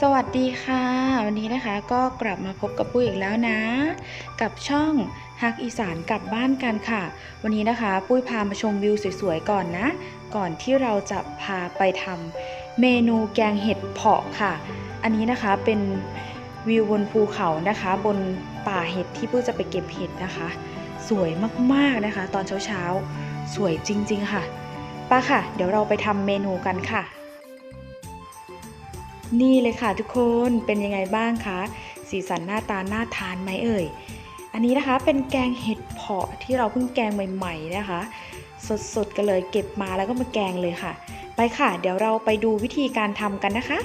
สวัสดีค่ะ วันนี้นะคะก็กลับมาพบกับปุ้ยอีกแล้วนะ กับช่องฮักอีสานกลับบ้านกันค่ะ วันนี้นะคะ ปุ้ยพามาชมวิวสวยๆก่อนนะ ก่อนที่เราจะพาไปทำเมนูแกงเห็ดเผาะค่ะ อันนี้นะคะเป็นวิวบนภูเขานะคะ บนป่าเห็ดที่ปุ้ยจะไปเก็บเห็ดนะคะ สวยมากๆนะคะ ตอนเช้าๆสวยจริง ๆ ค่ะไป้าค่ะ เดี๋ยวเราไปทำเมนูกันค่ะ นี่เลยค่ะทุกคนเป็นยังไงบ้างคะสีสันหน้าตาน่าทานไหมเอ่ย อันนี้นะคะเป็นแกงเห็ดเผาะที่เราเพิ่งแกงใหม่ๆนะคะ สดๆกันเลยเก็บมาแล้วก็มาแกงเลยค่ะ ไปค่ะ เดี๋ยวเราไปดูวิธีการทำกันนะคะ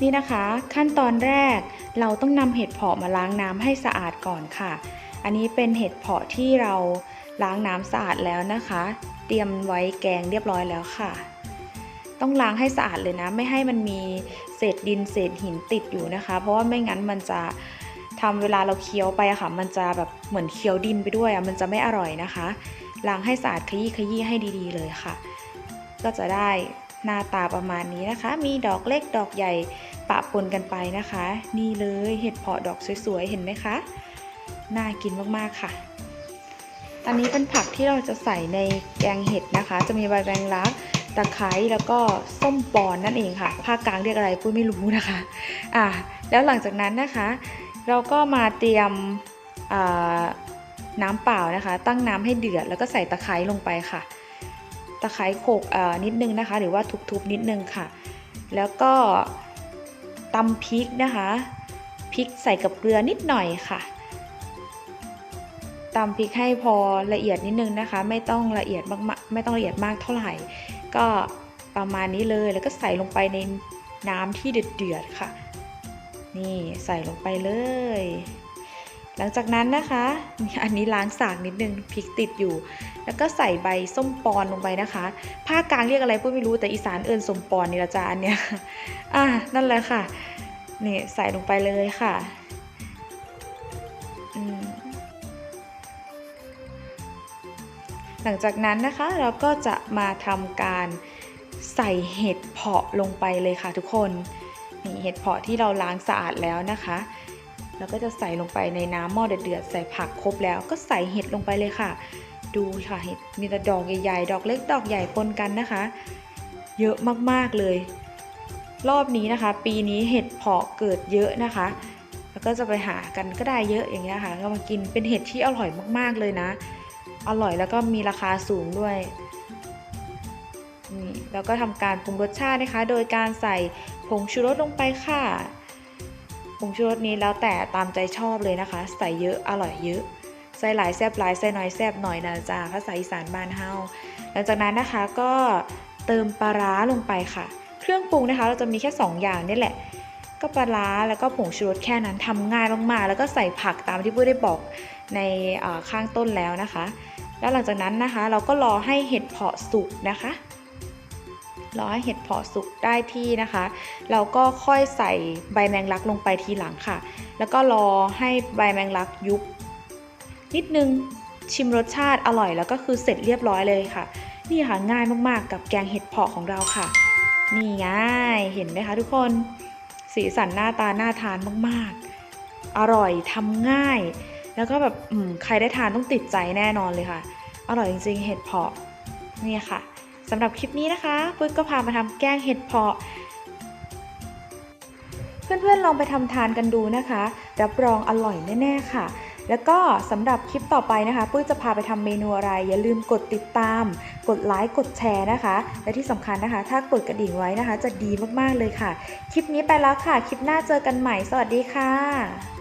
นี่นะคะ ขั้นตอนแรกเราต้องนำเห็ดเผาะมาล้างน้ำให้สะอาดก่อนค่ะ อันนี้เป็นเห็ดเผาะที่เรา ล้างน้ำสะอาดแล้วนะคะ เตรียมไว้แกงเรียบร้อยแล้วค่ะ ต้องล้างให้สะอาดเลยนะ ไม่ให้มันมีเศษดินเศษหินติดอยู่นะคะ เพราะว่าไม่งั้นมันจะทำเวลาเราเคี้ยวไปอะค่ะ มันจะแบบเหมือนเคี้ยวดินไปด้วยอะมันจะไม่อร่อยนะคะล้างให้สะอาดขยี้ขยี้ให้ดีๆ เลยค่ะ ก็จะได้หน้าตาประมาณนี้นะคะ มีดอกเล็กดอกใหญ่ปะปนกันไปนะคะ นี่เลยเห็ดเพาะดอกสวยๆ เห็นไหมคะ น่ากินมากๆค่ะ อันนี้เป็นผักที่เราจะใส่ในแกงเห็ดนะคะ จะมีใบแมงลักตะไคร้แล้วก็ส้มปอนนั่นเองค่ะ ภาคกลางเรียกอะไรปุ้ยไม่รู้นะคะ อะแล้วหลังจากนั้นนะคะ เราก็มาเตรียมน้ำเปล่านะคะ ตั้งน้ำให้เดือดแล้วก็ใส่ตะไคร้ลงไปค่ะ ตะไคร้โขกนิดนึงนะคะ หรือว่าทุบๆนิดนึงค่ะ แล้วก็ตำพริกนะคะพริกใส่กับเกลือนิดหน่อยค่ะ ตำพริกให้พอละเอียดนิดนึงนะคะ ไม่ต้องละเอียดมากๆไม่ต้องละเอียดมากเท่าไหร่ ก็ประมาณนี้เลยแล้วก็ใส่ลงไปในน้ำที่เดือดๆค่ะ นี่ใส่ลงไปเลย หลังจากนั้นนะคะอันนี้ล้างสากนิดนึงพริกติดอยู่ แล้วก็ใส่ใบส้มปอนลงไปนะคะภาคกลางเรียกอะไรปุ้ยไม่รู้แต่อีสานเอิญสมปอนนี่ละจาอันเนี้ยอะนั่นแหละค่ะนี่ใส่ลงไปเลยค่ะ หลังจากนั้นนะคะเราก็จะมาทำการใส่เห็ดเพาะลงไปเลยค่ะทุกคนนี่เห็ดเพาะที่เราล้างสะอาดแล้วนะคะแล้วก็จะใส่ลงไปในน้ำหม้อเดือดๆใส่ผักครบแล้วก็ใส่เห็ดลงไปเลยค่ะ ดูค่ะเห็ดมีแต่ดอกใหญ่ๆ ดอกเล็กดอกใหญ่ปนกันนะคะ เยอะมากๆเลย รอบนี้นะคะ ปีนี้เห็ดเพาะเกิดเยอะนะคะ แล้วก็จะไปหากันก็ได้เยอะอย่างเงี้ยค่ะก็มากินเป็นเห็ดที่อร่อยมากๆเลยนะ อร่อยแล้วก็มีราคาสูงด้วยนี่แล้วก็ทำการปรุงรสชาตินะคะ โดยการใส่ผงชูรสลงไปค่ะผงชูรสนี้แล้วแต่ตามใจชอบเลยนะคะ ใส่เยอะอร่อยเยอะใส่หลายแซบหลายใส่น้อยแซบหน่อยนะจ๊ะภาษาอีสานบ้านเฮาหลังจากนั้นนะคะก็เติมปลาร้าลงไปค่ะ เครื่องปรุงนะคะ เราจะมีแค่ 2 อย่างนี่แหละ ก็ปลาร้าแล้วก็ผงชูรสแค่นั้นทำง่ายมากๆแล้วก็ใส่ผักตามที่ปุ้ยได้บอก ในข้างต้นแล้วนะคะ แล้วหลังจากนั้นนะคะเราก็รอให้เห็ดเพาะสุกนะคะรอให้เห็ดเพาะสุกได้ที่นะคะ เราก็ค่อยใส่ใบแมงลักลงไปทีหลังค่ะ แล้วก็รอให้ใบแมงลักยุบนิดนึงชิมรสชาติอร่อยแล้วก็คือเสร็จเรียบร้อยเลยค่ะ นี่ค่ะง่ายมากๆ กับแกงเห็ดเผาะของเราค่ะ นี่ง่ายเห็นไหมคะทุกคน สีสันหน้าตาน่าทานมากๆ อร่อยทำง่าย แล้วก็แบบใครได้ทานต้องติดใจแน่นอนเลยค่ะ อร่อยจริงๆ เห็ดเผาะนี่ค่ะสำหรับคลิปนี้นะคะปุ้ยก็พามาทำแกงเห็ดเผาะ เพื่อนๆลองไปทำทานกันดูนะคะ รับรองอร่อยแน่ๆค่ะแล้วก็สำหรับคลิปต่อไปนะคะปุ้ยจะพาไปทำเมนูอะไร อย่าลืมกดติดตาม กดไลค์กดแชร์นะคะ และที่สำคัญนะคะ ถ้ากดกระดิ่งไว้นะคะ จะดีมากๆเลยค่ะ คลิปนี้ไปแล้วค่ะ คลิปหน้าเจอกันใหม่ สวัสดีค่ะ